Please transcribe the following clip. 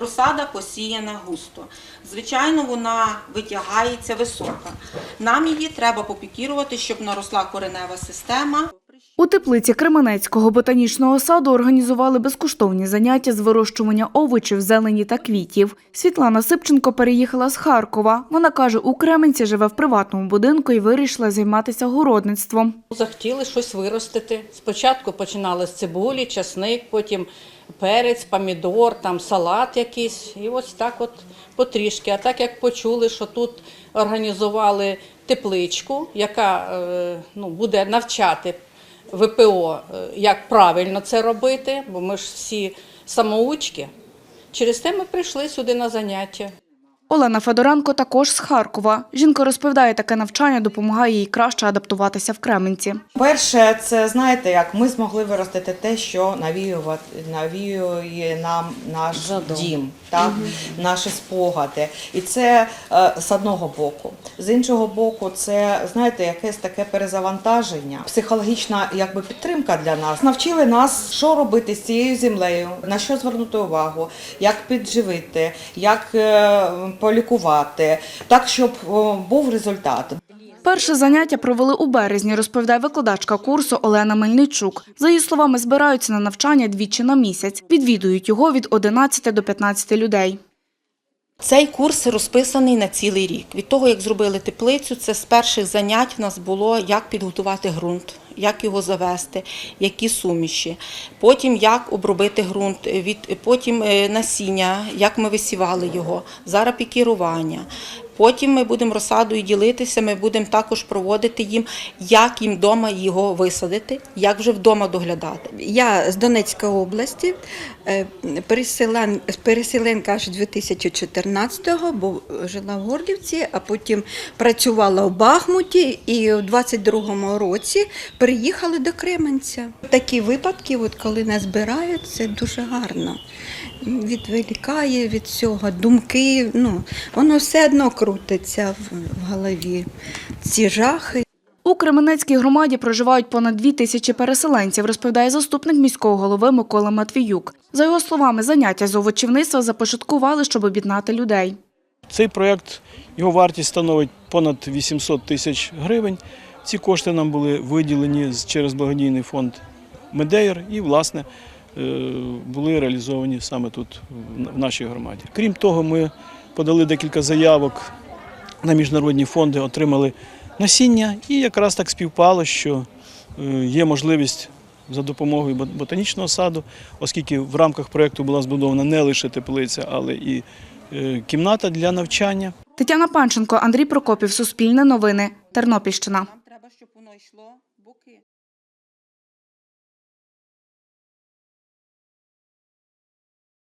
Розсада посіяна густо. Звичайно, вона витягається висока. Нам її треба попікірувати, щоб наросла коренева система. У теплиці Кременецького ботанічного саду організували безкоштовні заняття з вирощування овочів, зелені та квітів. Світлана Сипченко переїхала з Харкова. Вона каже, у Кременці живе в приватному будинку і вирішила займатися городництвом. Захотіли щось виростити. Спочатку починали з цибулі, часник, потім перець, помідор, там салат якийсь. І ось так от потрішки. А так як почули, що тут організували тепличку, яка е, ну, буде навчати ВПО, е, як правильно це робити, бо ми ж всі самоучки. Через те ми прийшли сюди на заняття. Олена Федоренко також з Харкова. Жінка розповідає, таке навчання допомагає їй краще адаптуватися в Кременці. Перше, це знаєте, як ми змогли виростити те, що навіює нам наш дім, так наші спогади. І це е, з одного боку. З іншого боку, це знаєте, якесь таке перезавантаження, психологічна якби підтримка для нас. Навчили нас, що робити з цією землею, на що звернути увагу, як підживити, як е, полікувати, так щоб був результат. Перше заняття провели у березні, розповідає викладачка курсу Олена Мельничук. За її словами, збираються на навчання двічі на місяць. Відвідують його від 11 до 15 людей. Цей курс розписаний на цілий рік. Від того, як зробили теплицю, це з перших занять в нас було, як підготувати ґрунт, як його завести, які суміші. Потім як обробити ґрунт, потім е, насіння, як ми висівали його, зараз пікірування. Потім ми будемо розсадою ділитися, ми будемо також проводити їм, як їм вдома його висадити, як вже вдома доглядати. Я з Донецької області, е, переселен, переселенка аж 2014-го, бо жила в Горлівці, а потім працювала в Бахмуті і у 22-му році переїхали до Кременця. Такі випадки, от коли нас збирають, це дуже гарно. Відволікає від цього думки, ну, воно все одно крутиться в, голові. Ці жахи. У Кременецькій громаді проживають понад дві тисячі переселенців, розповідає заступник міського голови Микола Матвіюк. За його словами, заняття з овочівництва започаткували, щоб об'єднати людей. Цей проєкт, його вартість становить понад 800 тисяч гривень. Ці кошти нам були виділені через благодійний фонд Медеєр і, власне, е, були реалізовані саме тут, в нашій громаді. Крім того, ми подали декілька заявок на міжнародні фонди, отримали насіння, і якраз так співпало, що е, є можливість за допомогою ботанічного саду, оскільки в рамках проєкту була збудована не лише теплиця, але і е, кімната для навчання. Тетяна Панченко, Андрій Прокопів, Суспільне новини, Тернопільщина.